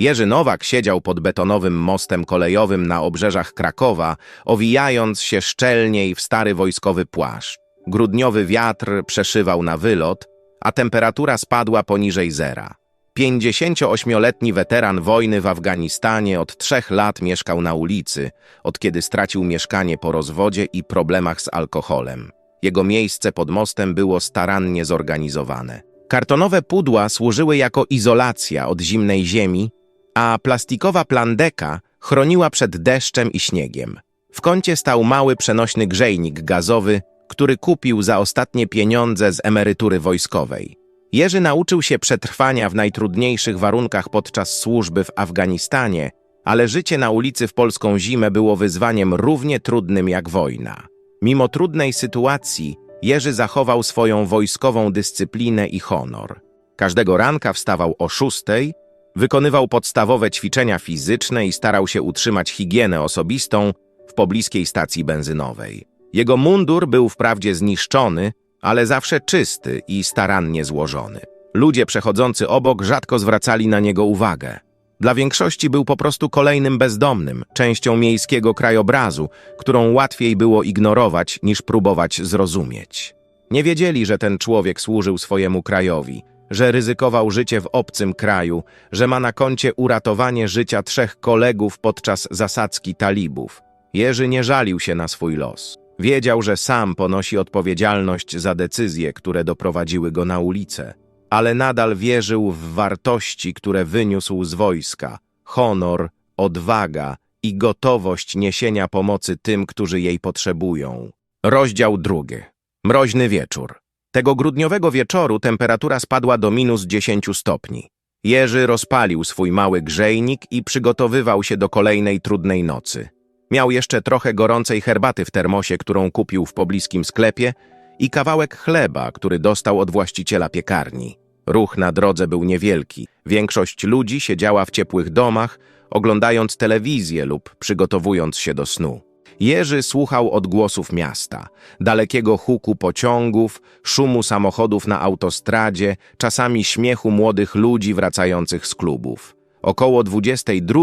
Jerzy Nowak siedział pod betonowym mostem kolejowym na obrzeżach Krakowa, owijając się szczelniej w stary wojskowy płaszcz. Grudniowy wiatr przeszywał na wylot, a temperatura spadła poniżej zera. 58-letni weteran wojny w Afganistanie od trzech lat mieszkał na ulicy, od kiedy stracił mieszkanie po rozwodzie i problemach z alkoholem. Jego miejsce pod mostem było starannie zorganizowane. Kartonowe pudła służyły jako izolacja od zimnej ziemi, a plastikowa plandeka chroniła przed deszczem i śniegiem. W kącie stał mały przenośny grzejnik gazowy, który kupił za ostatnie pieniądze z emerytury wojskowej. Jerzy nauczył się przetrwania w najtrudniejszych warunkach podczas służby w Afganistanie, ale życie na ulicy w polską zimę było wyzwaniem równie trudnym jak wojna. Mimo trudnej sytuacji, Jerzy zachował swoją wojskową dyscyplinę i honor. Każdego ranka wstawał o szóstej, wykonywał podstawowe ćwiczenia fizyczne i starał się utrzymać higienę osobistą w pobliskiej stacji benzynowej. Jego mundur był wprawdzie zniszczony, ale zawsze czysty i starannie złożony. Ludzie przechodzący obok rzadko zwracali na niego uwagę. Dla większości był po prostu kolejnym bezdomnym, częścią miejskiego krajobrazu, którą łatwiej było ignorować niż próbować zrozumieć. Nie wiedzieli, że ten człowiek służył swojemu krajowi, że ryzykował życie w obcym kraju, że ma na koncie uratowanie życia trzech kolegów podczas zasadzki talibów. Jerzy nie żalił się na swój los. Wiedział, że sam ponosi odpowiedzialność za decyzje, które doprowadziły go na ulicę, ale nadal wierzył w wartości, które wyniósł z wojska honor, odwaga i gotowość niesienia pomocy tym, którzy jej potrzebują. Rozdział drugi. Mroźny wieczór. Tego grudniowego wieczoru temperatura spadła do minus 10 stopni. Jerzy rozpalił swój mały grzejnik i przygotowywał się do kolejnej trudnej nocy. Miał jeszcze trochę gorącej herbaty w termosie, którą kupił w pobliskim sklepie i kawałek chleba, który dostał od właściciela piekarni. Ruch na drodze był niewielki. Większość ludzi siedziała w ciepłych domach, oglądając telewizję lub przygotowując się do snu. Jerzy słuchał odgłosów miasta, dalekiego huku pociągów, szumu samochodów na autostradzie, czasami śmiechu młodych ludzi wracających z klubów. Około 22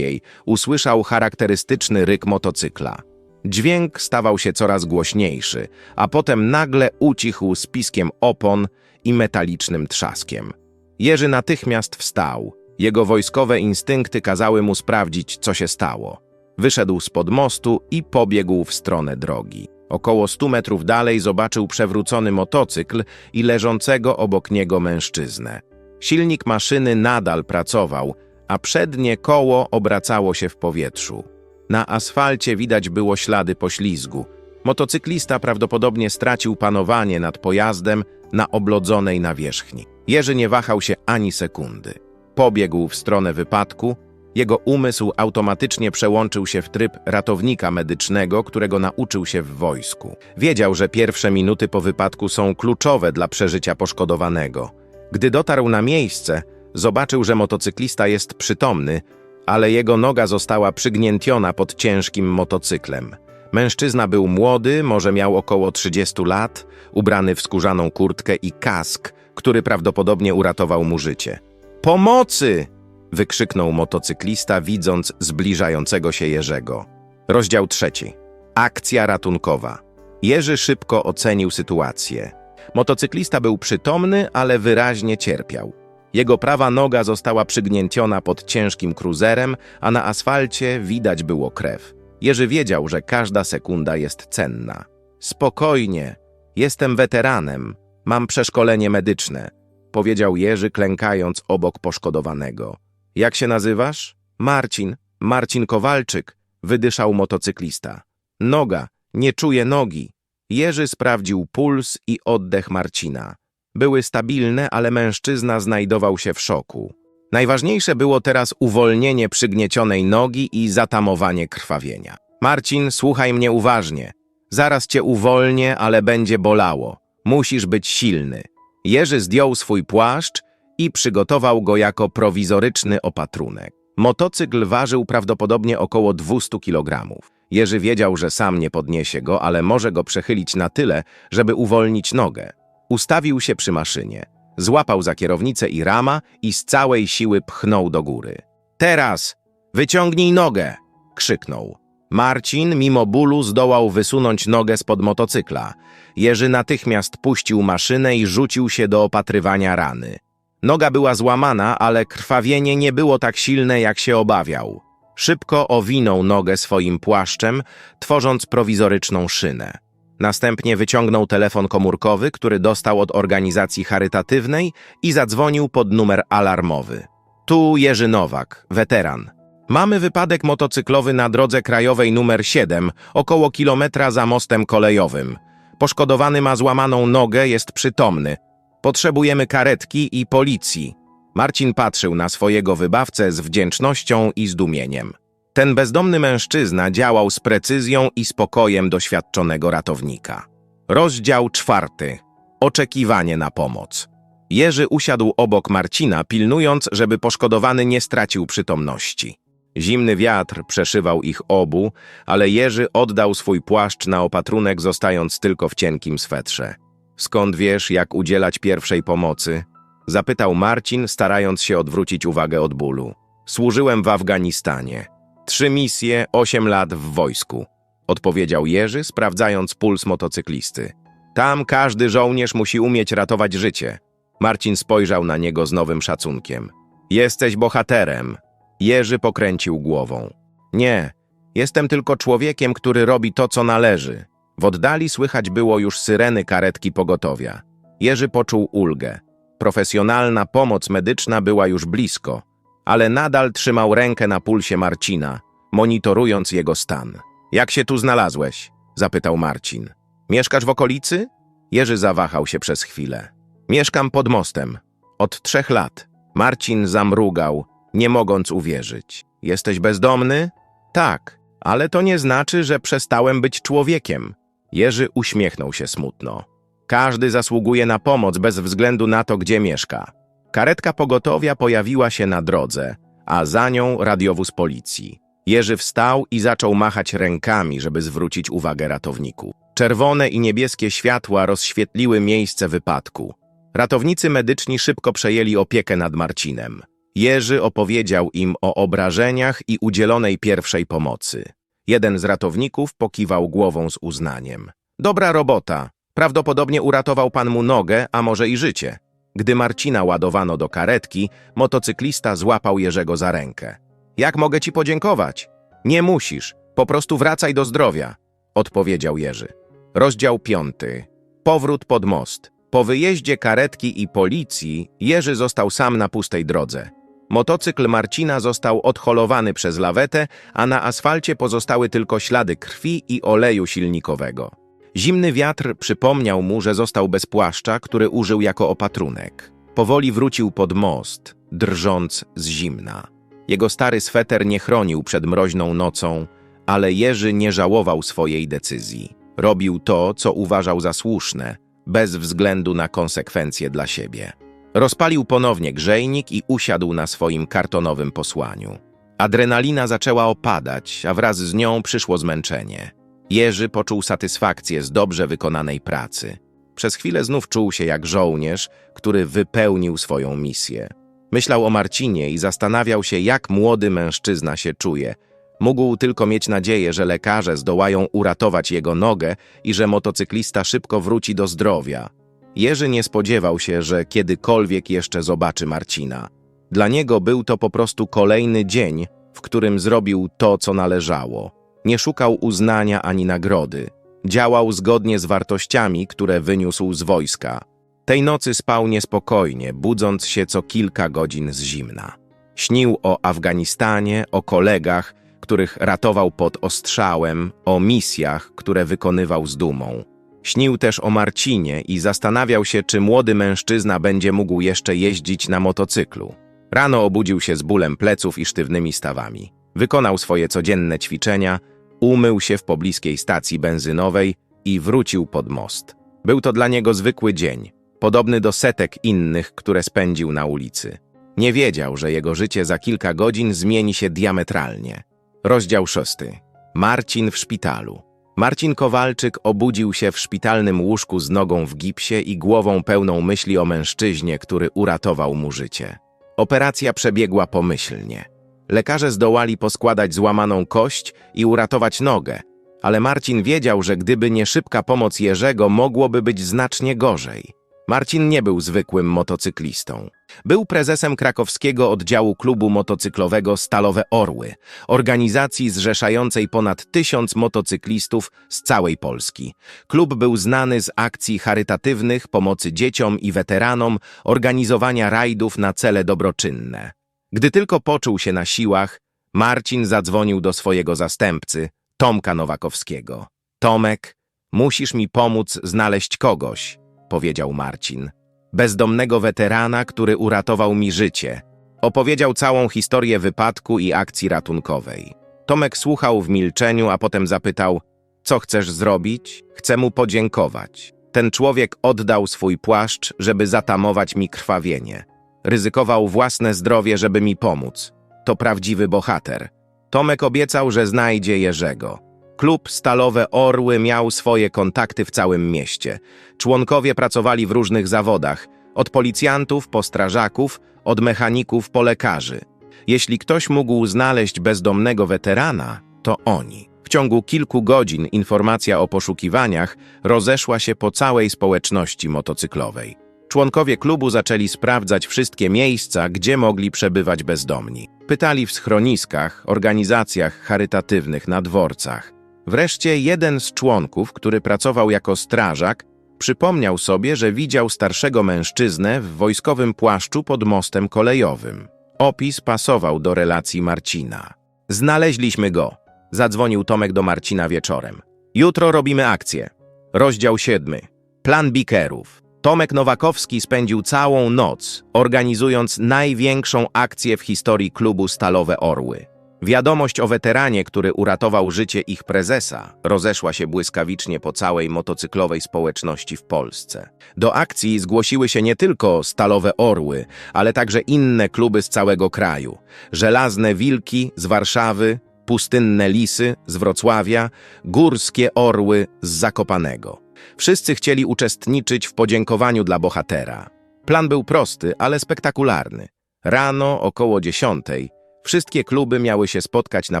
usłyszał charakterystyczny ryk motocykla. Dźwięk stawał się coraz głośniejszy, a potem nagle ucichł z piskiem opon i metalicznym trzaskiem. Jerzy natychmiast wstał. Jego wojskowe instynkty kazały mu sprawdzić, co się stało. Wyszedł spod mostu i pobiegł w stronę drogi. Około stu metrów dalej zobaczył przewrócony motocykl i leżącego obok niego mężczyznę. Silnik maszyny nadal pracował, a przednie koło obracało się w powietrzu. Na asfalcie widać było ślady poślizgu. Motocyklista prawdopodobnie stracił panowanie nad pojazdem na oblodzonej nawierzchni. Jerzy nie wahał się ani sekundy. Pobiegł w stronę wypadku, jego umysł automatycznie przełączył się w tryb ratownika medycznego, którego nauczył się w wojsku. Wiedział, że pierwsze minuty po wypadku są kluczowe dla przeżycia poszkodowanego. Gdy dotarł na miejsce, zobaczył, że motocyklista jest przytomny, ale jego noga została przygniętiona pod ciężkim motocyklem. Mężczyzna był młody, może miał około 30 lat, ubrany w skórzaną kurtkę i kask, który prawdopodobnie uratował mu życie. Pomocy! Wykrzyknął motocyklista, widząc zbliżającego się Jerzego. Rozdział trzeci. Akcja ratunkowa. Jerzy szybko ocenił sytuację. Motocyklista był przytomny, ale wyraźnie cierpiał. Jego prawa noga została przygnięciona pod ciężkim kruzerem, a na asfalcie widać było krew. Jerzy wiedział, że każda sekunda jest cenna. Spokojnie, jestem weteranem, mam przeszkolenie medyczne, powiedział Jerzy, klękając obok poszkodowanego. Jak się nazywasz? Marcin, Marcin Kowalczyk, wydyszał motocyklista. Noga, nie czuję nogi. Jerzy sprawdził puls i oddech Marcina. Były stabilne, ale mężczyzna znajdował się w szoku. Najważniejsze było teraz uwolnienie przygniecionej nogi i zatamowanie krwawienia. Marcin, słuchaj mnie uważnie. Zaraz cię uwolnię, ale będzie bolało. Musisz być silny. Jerzy zdjął swój płaszcz i przygotował go jako prowizoryczny opatrunek. Motocykl ważył prawdopodobnie około 200 kg. Jerzy wiedział, że sam nie podniesie go, ale może go przechylić na tyle, żeby uwolnić nogę. Ustawił się przy maszynie, złapał za kierownicę i rama i z całej siły pchnął do góry. Teraz! Wyciągnij nogę! krzyknął. Marcin, mimo bólu, zdołał wysunąć nogę spod motocykla. Jerzy natychmiast puścił maszynę i rzucił się do opatrywania rany. Noga była złamana, ale krwawienie nie było tak silne, jak się obawiał. Szybko owinął nogę swoim płaszczem, tworząc prowizoryczną szynę. Następnie wyciągnął telefon komórkowy, który dostał od organizacji charytatywnej i zadzwonił pod numer alarmowy. Tu Jerzy Nowak, weteran. Mamy wypadek motocyklowy na drodze krajowej numer 7, około kilometra za mostem kolejowym. Poszkodowany ma złamaną nogę, jest przytomny. Potrzebujemy karetki i policji. Marcin patrzył na swojego wybawcę z wdzięcznością i zdumieniem. Ten bezdomny mężczyzna działał z precyzją i spokojem doświadczonego ratownika. Rozdział czwarty. Oczekiwanie na pomoc. Jerzy usiadł obok Marcina, pilnując, żeby poszkodowany nie stracił przytomności. Zimny wiatr przeszywał ich obu, ale Jerzy oddał swój płaszcz na opatrunek, zostając tylko w cienkim swetrze. Skąd wiesz, jak udzielać pierwszej pomocy? Zapytał Marcin, starając się odwrócić uwagę od bólu. Służyłem w Afganistanie. Trzy misje, osiem lat w wojsku. Odpowiedział Jerzy, sprawdzając puls motocyklisty. Tam każdy żołnierz musi umieć ratować życie. Marcin spojrzał na niego z nowym szacunkiem. Jesteś bohaterem. Jerzy pokręcił głową. Nie, jestem tylko człowiekiem, który robi to, co należy. W oddali słychać było już syreny karetki pogotowia. Jerzy poczuł ulgę. Profesjonalna pomoc medyczna była już blisko, ale nadal trzymał rękę na pulsie Marcina, monitorując jego stan. Jak się tu znalazłeś? zapytał Marcin. Mieszkasz w okolicy? Jerzy zawahał się przez chwilę. Mieszkam pod mostem. Od trzech lat. Marcin zamrugał, nie mogąc uwierzyć. Jesteś bezdomny? Tak, ale to nie znaczy, że przestałem być człowiekiem. Jerzy uśmiechnął się smutno. Każdy zasługuje na pomoc bez względu na to, gdzie mieszka. Karetka pogotowia pojawiła się na drodze, a za nią radiowóz policji. Jerzy wstał i zaczął machać rękami, żeby zwrócić uwagę ratowniku. Czerwone i niebieskie światła rozświetliły miejsce wypadku. Ratownicy medyczni szybko przejęli opiekę nad Marcinem. Jerzy opowiedział im o obrażeniach i udzielonej pierwszej pomocy. Jeden z ratowników pokiwał głową z uznaniem. Dobra robota. Prawdopodobnie uratował pan mu nogę, a może i życie. Gdy Marcina ładowano do karetki, motocyklista złapał Jerzego za rękę. Jak mogę ci podziękować? Nie musisz, po prostu wracaj do zdrowia, odpowiedział Jerzy. Rozdział piąty. Powrót pod most. Po wyjeździe karetki i policji Jerzy został sam na pustej drodze. Motocykl Marcina został odholowany przez lawetę, a na asfalcie pozostały tylko ślady krwi i oleju silnikowego. Zimny wiatr przypomniał mu, że został bez płaszcza, który użył jako opatrunek. Powoli wrócił pod most, drżąc z zimna. Jego stary sweter nie chronił przed mroźną nocą, ale Jerzy nie żałował swojej decyzji. Robił to, co uważał za słuszne, bez względu na konsekwencje dla siebie. Rozpalił ponownie grzejnik i usiadł na swoim kartonowym posłaniu. Adrenalina zaczęła opadać, a wraz z nią przyszło zmęczenie. Jerzy poczuł satysfakcję z dobrze wykonanej pracy. Przez chwilę znów czuł się jak żołnierz, który wypełnił swoją misję. Myślał o Marcinie i zastanawiał się, jak młody mężczyzna się czuje. Mógł tylko mieć nadzieję, że lekarze zdołają uratować jego nogę i że motocyklista szybko wróci do zdrowia. Jerzy nie spodziewał się, że kiedykolwiek jeszcze zobaczy Marcina. Dla niego był to po prostu kolejny dzień, w którym zrobił to, co należało. Nie szukał uznania ani nagrody. Działał zgodnie z wartościami, które wyniósł z wojska. Tej nocy spał niespokojnie, budząc się co kilka godzin z zimna. Śnił o Afganistanie, o kolegach, których ratował pod ostrzałem, o misjach, które wykonywał z dumą. Śnił też o Marcinie i zastanawiał się, czy młody mężczyzna będzie mógł jeszcze jeździć na motocyklu. Rano obudził się z bólem pleców i sztywnymi stawami. Wykonał swoje codzienne ćwiczenia, umył się w pobliskiej stacji benzynowej i wrócił pod most. Był to dla niego zwykły dzień, podobny do setek innych, które spędził na ulicy. Nie wiedział, że jego życie za kilka godzin zmieni się diametralnie. Rozdział szósty. Marcin w szpitalu. Marcin Kowalczyk obudził się w szpitalnym łóżku z nogą w gipsie i głową pełną myśli o mężczyźnie, który uratował mu życie. Operacja przebiegła pomyślnie. Lekarze zdołali poskładać złamaną kość i uratować nogę, ale Marcin wiedział, że gdyby nie szybka pomoc Jerzego, mogłoby być znacznie gorzej. Marcin nie był zwykłym motocyklistą. Był prezesem krakowskiego oddziału klubu motocyklowego Stalowe Orły, organizacji zrzeszającej ponad tysiąc motocyklistów z całej Polski. Klub był znany z akcji charytatywnych, pomocy dzieciom i weteranom, organizowania rajdów na cele dobroczynne. Gdy tylko poczuł się na siłach, Marcin zadzwonił do swojego zastępcy, Tomka Nowakowskiego. Tomek, musisz mi pomóc znaleźć kogoś, powiedział Marcin. Bezdomnego weterana, który uratował mi życie. Opowiedział całą historię wypadku i akcji ratunkowej. Tomek słuchał w milczeniu, a potem zapytał: Co chcesz zrobić? Chcę mu podziękować. Ten człowiek oddał swój płaszcz, żeby zatamować mi krwawienie. Ryzykował własne zdrowie, żeby mi pomóc. To prawdziwy bohater. Tomek obiecał, że znajdzie Jerzego. Klub Stalowe Orły miał swoje kontakty w całym mieście. Członkowie pracowali w różnych zawodach, od policjantów po strażaków, od mechaników po lekarzy. Jeśli ktoś mógł znaleźć bezdomnego weterana, to oni. W ciągu kilku godzin informacja o poszukiwaniach rozeszła się po całej społeczności motocyklowej. Członkowie klubu zaczęli sprawdzać wszystkie miejsca, gdzie mogli przebywać bezdomni. Pytali w schroniskach, organizacjach charytatywnych, na dworcach. Wreszcie jeden z członków, który pracował jako strażak, przypomniał sobie, że widział starszego mężczyznę w wojskowym płaszczu pod mostem kolejowym. Opis pasował do relacji Marcina. Znaleźliśmy go. Zadzwonił Tomek do Marcina wieczorem. Jutro robimy akcję. Rozdział siódmy. Plan bikerów. Tomek Nowakowski spędził całą noc, organizując największą akcję w historii klubu Stalowe Orły. Wiadomość o weteranie, który uratował życie ich prezesa, rozeszła się błyskawicznie po całej motocyklowej społeczności w Polsce. Do akcji zgłosiły się nie tylko Stalowe Orły, ale także inne kluby z całego kraju. Żelazne Wilki z Warszawy, Pustynne Lisy z Wrocławia, Górskie Orły z Zakopanego. Wszyscy chcieli uczestniczyć w podziękowaniu dla bohatera. Plan był prosty, ale spektakularny. Rano, około dziesiątej, wszystkie kluby miały się spotkać na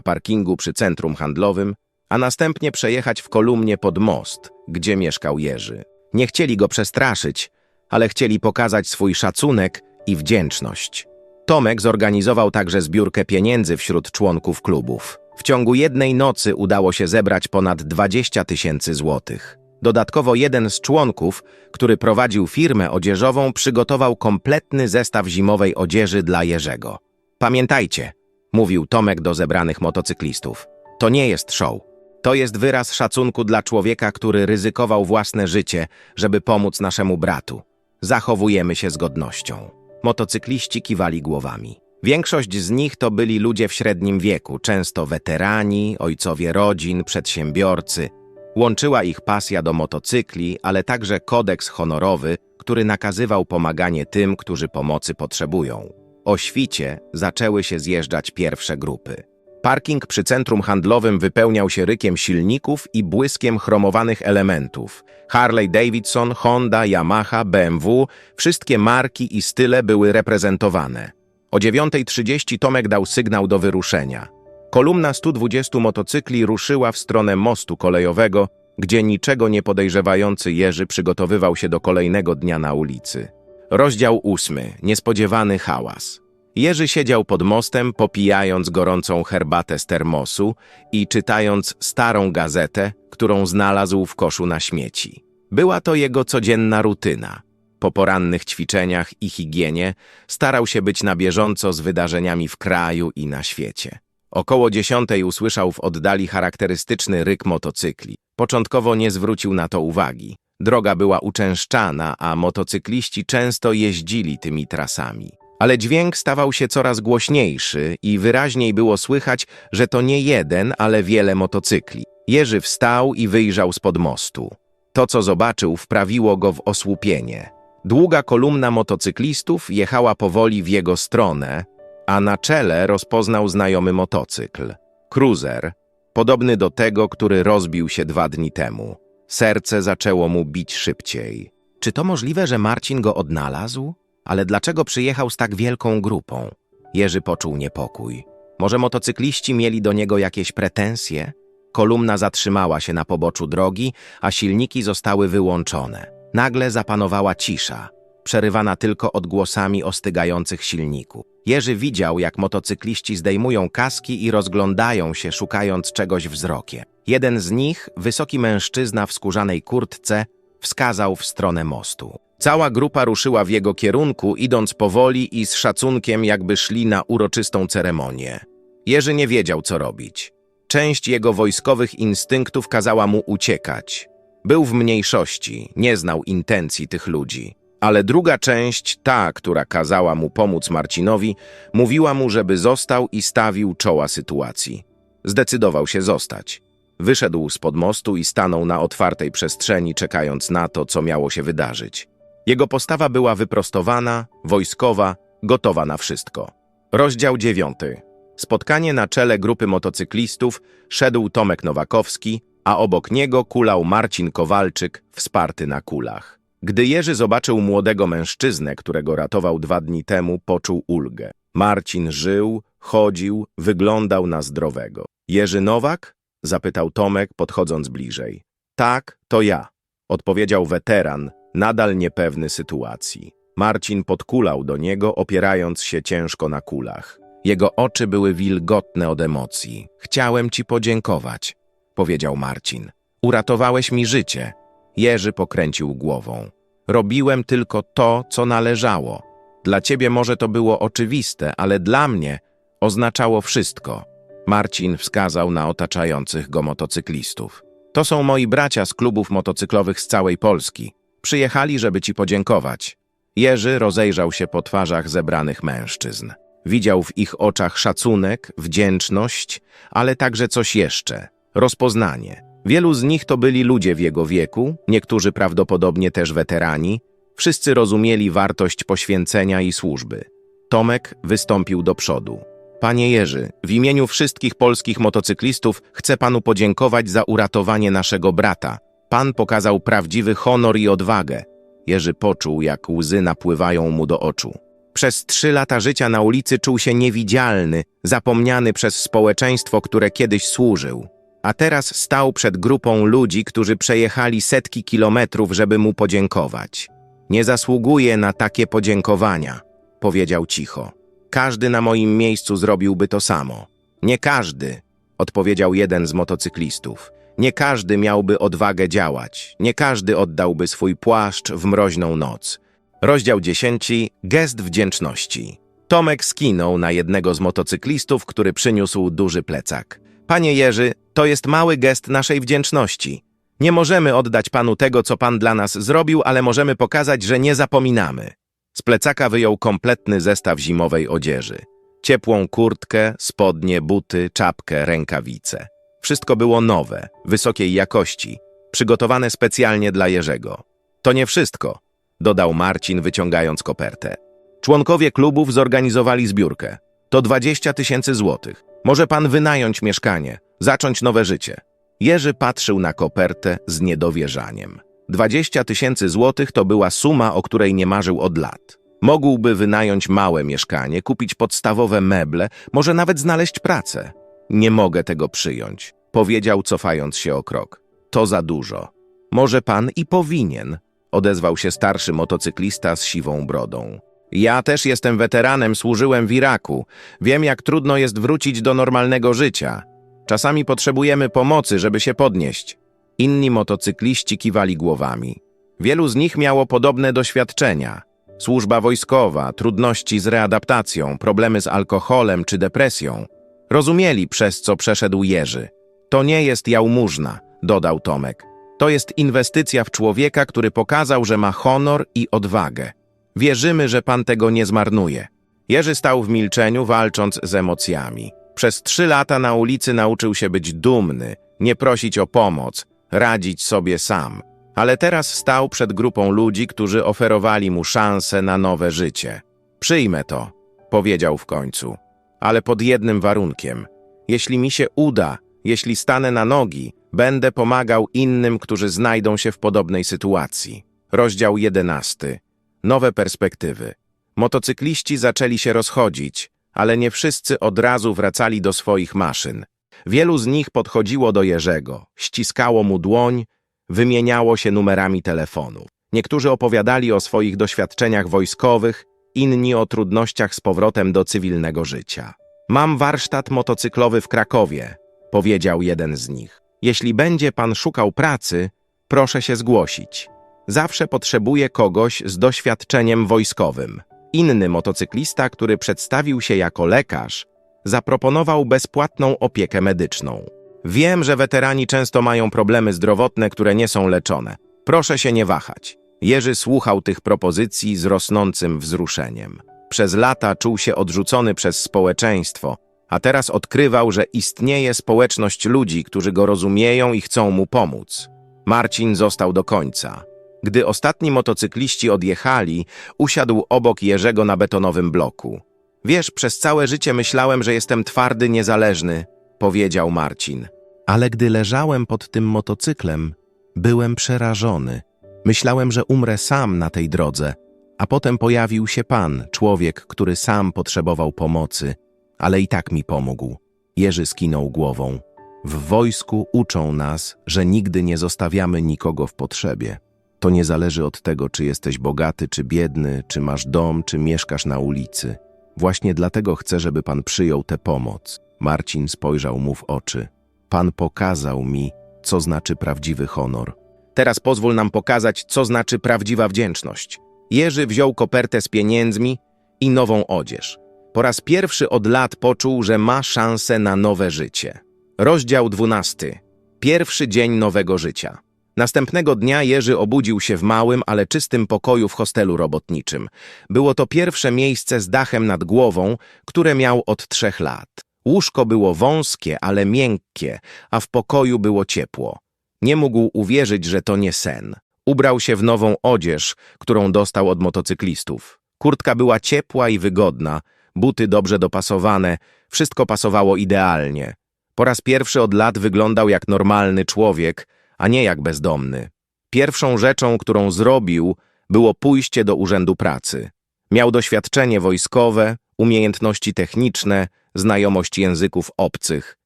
parkingu przy centrum handlowym, a następnie przejechać w kolumnie pod most, gdzie mieszkał Jerzy. Nie chcieli go przestraszyć, ale chcieli pokazać swój szacunek i wdzięczność. Tomek zorganizował także zbiórkę pieniędzy wśród członków klubów. W ciągu jednej nocy udało się zebrać ponad 20 tysięcy złotych. Dodatkowo jeden z członków, który prowadził firmę odzieżową, przygotował kompletny zestaw zimowej odzieży dla Jerzego. Pamiętajcie, mówił Tomek do zebranych motocyklistów, to nie jest show. To jest wyraz szacunku dla człowieka, który ryzykował własne życie, żeby pomóc naszemu bratu. Zachowujemy się z godnością. Motocykliści kiwali głowami. Większość z nich to byli ludzie w średnim wieku, często weterani, ojcowie rodzin, przedsiębiorcy. Łączyła ich pasja do motocykli, ale także kodeks honorowy, który nakazywał pomaganie tym, którzy pomocy potrzebują. O świcie zaczęły się zjeżdżać pierwsze grupy. Parking przy centrum handlowym wypełniał się rykiem silników i błyskiem chromowanych elementów. Harley Davidson, Honda, Yamaha, BMW, wszystkie marki i style były reprezentowane. O 9.30 Tomek dał sygnał do wyruszenia. Kolumna 120 motocykli ruszyła w stronę mostu kolejowego, gdzie niczego nie podejrzewający Jerzy przygotowywał się do kolejnego dnia na ulicy. Rozdział ósmy. Niespodziewany hałas. Jerzy siedział pod mostem, popijając gorącą herbatę z termosu i czytając starą gazetę, którą znalazł w koszu na śmieci. Była to jego codzienna rutyna. Po porannych ćwiczeniach i higienie starał się być na bieżąco z wydarzeniami w kraju i na świecie. Około dziesiątej usłyszał w oddali charakterystyczny ryk motocykli. Początkowo nie zwrócił na to uwagi. Droga była uczęszczana, a motocykliści często jeździli tymi trasami. Ale dźwięk stawał się coraz głośniejszy i wyraźniej było słychać, że to nie jeden, ale wiele motocykli. Jerzy wstał i wyjrzał spod mostu. To, co zobaczył, wprawiło go w osłupienie. Długa kolumna motocyklistów jechała powoli w jego stronę, a na czele rozpoznał znajomy motocykl. Cruiser, podobny do tego, który rozbił się dwa dni temu. Serce zaczęło mu bić szybciej. Czy to możliwe, że Marcin go odnalazł? Ale dlaczego przyjechał z tak wielką grupą? Jerzy poczuł niepokój. Może motocykliści mieli do niego jakieś pretensje? Kolumna zatrzymała się na poboczu drogi, a silniki zostały wyłączone. Nagle zapanowała cisza, przerywana tylko odgłosami ostygających silników. Jerzy widział, jak motocykliści zdejmują kaski i rozglądają się, szukając czegoś wzrokiem. Jeden z nich, wysoki mężczyzna w skórzanej kurtce, wskazał w stronę mostu. Cała grupa ruszyła w jego kierunku, idąc powoli i z szacunkiem, jakby szli na uroczystą ceremonię. Jerzy nie wiedział, co robić. Część jego wojskowych instynktów kazała mu uciekać. Był w mniejszości, nie znał intencji tych ludzi. Ale druga część, ta, która kazała mu pomóc Marcinowi, mówiła mu, żeby został i stawił czoła sytuacji. Zdecydował się zostać. Wyszedł spod mostu i stanął na otwartej przestrzeni, czekając na to, co miało się wydarzyć. Jego postawa była wyprostowana, wojskowa, gotowa na wszystko. Rozdział dziewiąty. Spotkanie na czele grupy motocyklistów szedł Tomek Nowakowski, a obok niego kulał Marcin Kowalczyk, wsparty na kulach. Gdy Jerzy zobaczył młodego mężczyznę, którego ratował dwa dni temu, poczuł ulgę. Marcin żył, chodził, wyglądał na zdrowego. Jerzy Nowak? Zapytał Tomek, podchodząc bliżej. Tak, to ja, odpowiedział weteran, nadal niepewny sytuacji. Marcin podkulał do niego, opierając się ciężko na kulach. Jego oczy były wilgotne od emocji. Chciałem ci podziękować, powiedział Marcin. Uratowałeś mi życie. Jerzy pokręcił głową. Robiłem tylko to, co należało. Dla ciebie może to było oczywiste, ale dla mnie oznaczało wszystko. Marcin wskazał na otaczających go motocyklistów. To są moi bracia z klubów motocyklowych z całej Polski. Przyjechali, żeby ci podziękować. Jerzy rozejrzał się po twarzach zebranych mężczyzn. Widział w ich oczach szacunek, wdzięczność, ale także coś jeszcze rozpoznanie. Wielu z nich to byli ludzie w jego wieku, niektórzy prawdopodobnie też weterani. Wszyscy rozumieli wartość poświęcenia i służby. Tomek wystąpił do przodu. Panie Jerzy, w imieniu wszystkich polskich motocyklistów chcę panu podziękować za uratowanie naszego brata. Pan pokazał prawdziwy honor i odwagę. Jerzy poczuł, jak łzy napływają mu do oczu. Przez trzy lata życia na ulicy czuł się niewidzialny, zapomniany przez społeczeństwo, które kiedyś służył. A teraz stał przed grupą ludzi, którzy przejechali setki kilometrów, żeby mu podziękować. Nie zasługuje na takie podziękowania, powiedział cicho. Każdy na moim miejscu zrobiłby to samo. Nie każdy, odpowiedział jeden z motocyklistów. Nie każdy miałby odwagę działać, nie każdy oddałby swój płaszcz w mroźną noc. Rozdział 10. Gest wdzięczności. Tomek skinął na jednego z motocyklistów, który przyniósł duży plecak. Panie Jerzy, to jest mały gest naszej wdzięczności. Nie możemy oddać panu tego, co pan dla nas zrobił, ale możemy pokazać, że nie zapominamy. Z plecaka wyjął kompletny zestaw zimowej odzieży. Ciepłą kurtkę, spodnie, buty, czapkę, rękawice. Wszystko było nowe, wysokiej jakości, przygotowane specjalnie dla Jerzego. To nie wszystko, dodał Marcin, wyciągając kopertę. Członkowie klubów zorganizowali zbiórkę. To 20 tysięcy złotych. Może pan wynająć mieszkanie, zacząć nowe życie. Jerzy patrzył na kopertę z niedowierzaniem. 20 tysięcy złotych to była suma, o której nie marzył od lat. Mógłby wynająć małe mieszkanie, kupić podstawowe meble, może nawet znaleźć pracę. Nie mogę tego przyjąć, powiedział, cofając się o krok. To za dużo. Może pan i powinien, odezwał się starszy motocyklista z siwą brodą. Ja też jestem weteranem, służyłem w Iraku. Wiem, jak trudno jest wrócić do normalnego życia. Czasami potrzebujemy pomocy, żeby się podnieść. Inni motocykliści kiwali głowami. Wielu z nich miało podobne doświadczenia. Służba wojskowa, trudności z readaptacją, problemy z alkoholem czy depresją. Rozumieli, przez co przeszedł Jerzy. To nie jest jałmużna, dodał Tomek. To jest inwestycja w człowieka, który pokazał, że ma honor i odwagę. Wierzymy, że pan tego nie zmarnuje. Jerzy stał w milczeniu, walcząc z emocjami. Przez trzy lata na ulicy nauczył się być dumny, nie prosić o pomoc, radzić sobie sam. Ale teraz stał przed grupą ludzi, którzy oferowali mu szansę na nowe życie. Przyjmę to, powiedział w końcu, ale pod jednym warunkiem. Jeśli mi się uda, jeśli stanę na nogi, będę pomagał innym, którzy znajdą się w podobnej sytuacji. Rozdział jedenasty. Nowe perspektywy. Motocykliści zaczęli się rozchodzić, ale nie wszyscy od razu wracali do swoich maszyn. Wielu z nich podchodziło do Jerzego, ściskało mu dłoń, wymieniało się numerami telefonów. Niektórzy opowiadali o swoich doświadczeniach wojskowych, inni o trudnościach z powrotem do cywilnego życia. Mam warsztat motocyklowy w Krakowie, powiedział jeden z nich. Jeśli będzie pan szukał pracy, proszę się zgłosić. Zawsze potrzebuję kogoś z doświadczeniem wojskowym. Inny motocyklista, który przedstawił się jako lekarz, zaproponował bezpłatną opiekę medyczną. Wiem, że weterani często mają problemy zdrowotne, które nie są leczone. Proszę się nie wahać. Jerzy słuchał tych propozycji z rosnącym wzruszeniem. Przez lata czuł się odrzucony przez społeczeństwo, a teraz odkrywał, że istnieje społeczność ludzi, którzy go rozumieją i chcą mu pomóc. Marcin został do końca. Gdy ostatni motocykliści odjechali, usiadł obok Jerzego na betonowym bloku. Wiesz, przez całe życie myślałem, że jestem twardy, niezależny, powiedział Marcin. Ale gdy leżałem pod tym motocyklem, byłem przerażony. Myślałem, że umrę sam na tej drodze, a potem pojawił się pan, człowiek, który sam potrzebował pomocy, ale i tak mi pomógł. Jerzy skinął głową. W wojsku uczą nas, że nigdy nie zostawiamy nikogo w potrzebie. To nie zależy od tego, czy jesteś bogaty, czy biedny, czy masz dom, czy mieszkasz na ulicy. Właśnie dlatego chcę, żeby pan przyjął tę pomoc. Marcin spojrzał mu w oczy. Pan pokazał mi, co znaczy prawdziwy honor. Teraz pozwól nam pokazać, co znaczy prawdziwa wdzięczność. Jerzy wziął kopertę z pieniędzmi i nową odzież. Po raz pierwszy od lat poczuł, że ma szansę na nowe życie. Rozdział 12. Pierwszy dzień nowego życia. Następnego dnia Jerzy obudził się w małym, ale czystym pokoju w hostelu robotniczym. Było to pierwsze miejsce z dachem nad głową, które miał od trzech lat. Łóżko było wąskie, ale miękkie, a w pokoju było ciepło. Nie mógł uwierzyć, że to nie sen. Ubrał się w nową odzież, którą dostał od motocyklistów. Kurtka była ciepła i wygodna, buty dobrze dopasowane, wszystko pasowało idealnie. Po raz pierwszy od lat wyglądał jak normalny człowiek, a nie jak bezdomny. Pierwszą rzeczą, którą zrobił, było pójście do urzędu pracy. Miał doświadczenie wojskowe, umiejętności techniczne, znajomość języków obcych.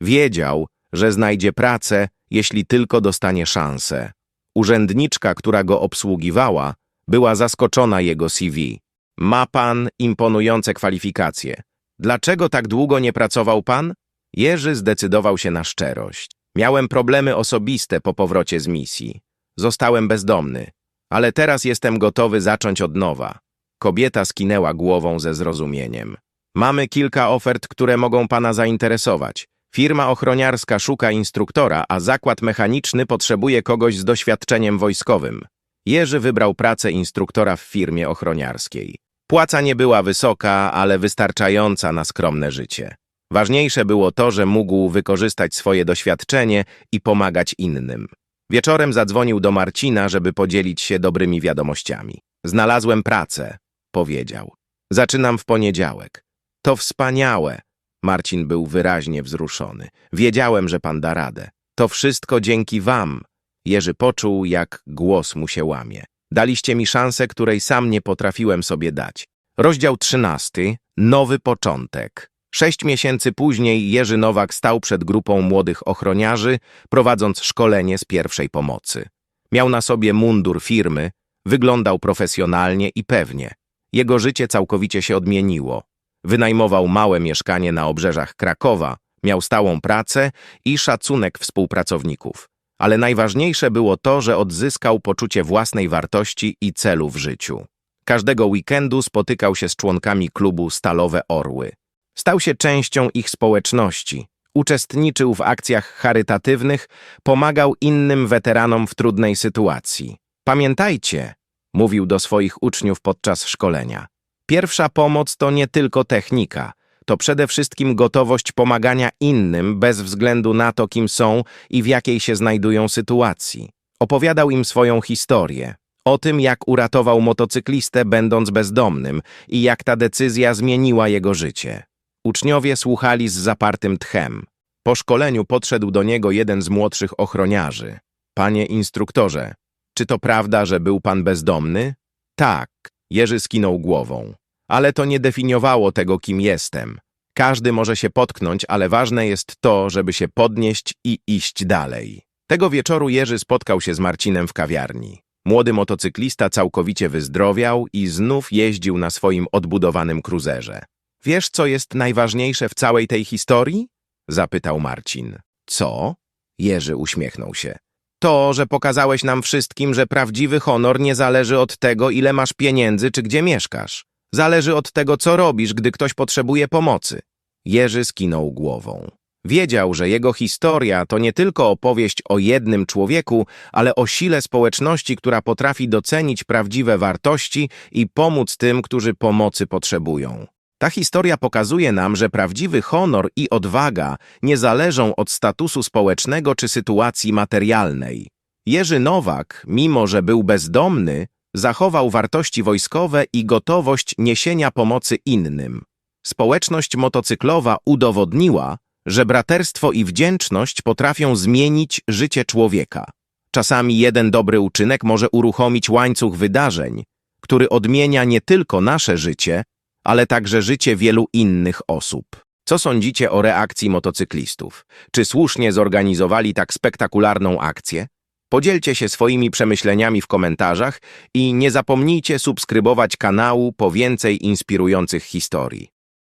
Wiedział, że znajdzie pracę, jeśli tylko dostanie szansę. Urzędniczka, która go obsługiwała, była zaskoczona jego CV. Ma pan imponujące kwalifikacje. Dlaczego tak długo nie pracował pan? Jerzy zdecydował się na szczerość. Miałem problemy osobiste po powrocie z misji. Zostałem bezdomny, ale teraz jestem gotowy zacząć od nowa. Kobieta skinęła głową ze zrozumieniem. Mamy kilka ofert, które mogą pana zainteresować. Firma ochroniarska szuka instruktora, a zakład mechaniczny potrzebuje kogoś z doświadczeniem wojskowym. Jerzy wybrał pracę instruktora w firmie ochroniarskiej. Płaca nie była wysoka, ale wystarczająca na skromne życie. Ważniejsze było to, że mógł wykorzystać swoje doświadczenie i pomagać innym. Wieczorem zadzwonił do Marcina, żeby podzielić się dobrymi wiadomościami. Znalazłem pracę, powiedział. Zaczynam w poniedziałek. To wspaniałe. Marcin był wyraźnie wzruszony. Wiedziałem, że pan da radę. To wszystko dzięki wam. Jerzy poczuł, jak głos mu się łamie. Daliście mi szansę, której sam nie potrafiłem sobie dać. Rozdział trzynasty. Nowy początek. Sześć miesięcy później Jerzy Nowak stał przed grupą młodych ochroniarzy, prowadząc szkolenie z pierwszej pomocy. Miał na sobie mundur firmy, wyglądał profesjonalnie i pewnie. Jego życie całkowicie się odmieniło. Wynajmował małe mieszkanie na obrzeżach Krakowa, miał stałą pracę i szacunek współpracowników. Ale najważniejsze było to, że odzyskał poczucie własnej wartości i celu w życiu. Każdego weekendu spotykał się z członkami klubu Stalowe Orły. Stał się częścią ich społeczności. Uczestniczył w akcjach charytatywnych, pomagał innym weteranom w trudnej sytuacji. Pamiętajcie, mówił do swoich uczniów podczas szkolenia. Pierwsza pomoc to nie tylko technika, to przede wszystkim gotowość pomagania innym bez względu na to, kim są i w jakiej się znajdują sytuacji. Opowiadał im swoją historię, o tym, jak uratował motocyklistę będąc bezdomnym i jak ta decyzja zmieniła jego życie. Uczniowie słuchali z zapartym tchem. Po szkoleniu podszedł do niego jeden z młodszych ochroniarzy. Panie instruktorze, czy to prawda, że był pan bezdomny? Tak, Jerzy skinął głową. Ale to nie definiowało tego, kim jestem. Każdy może się potknąć, ale ważne jest to, żeby się podnieść i iść dalej. Tego wieczoru Jerzy spotkał się z Marcinem w kawiarni. Młody motocyklista całkowicie wyzdrowiał i znów jeździł na swoim odbudowanym kruzerze. Wiesz, co jest najważniejsze w całej tej historii? Zapytał Marcin. Co? Jerzy uśmiechnął się. To, że pokazałeś nam wszystkim, że prawdziwy honor nie zależy od tego, ile masz pieniędzy czy gdzie mieszkasz. Zależy od tego, co robisz, gdy ktoś potrzebuje pomocy. Jerzy skinął głową. Wiedział, że jego historia to nie tylko opowieść o jednym człowieku, ale o sile społeczności, która potrafi docenić prawdziwe wartości i pomóc tym, którzy pomocy potrzebują. Ta historia pokazuje nam, że prawdziwy honor i odwaga nie zależą od statusu społecznego czy sytuacji materialnej. Jerzy Nowak, mimo że był bezdomny, zachował wartości wojskowe i gotowość niesienia pomocy innym. Społeczność motocyklowa udowodniła, że braterstwo i wdzięczność potrafią zmienić życie człowieka. Czasami jeden dobry uczynek może uruchomić łańcuch wydarzeń, który odmienia nie tylko nasze życie, ale także życie wielu innych osób. Co sądzicie o reakcji motocyklistów? Czy słusznie zorganizowali tak spektakularną akcję? Podzielcie się swoimi przemyśleniami w komentarzach i nie zapomnijcie subskrybować kanału po więcej inspirujących historii.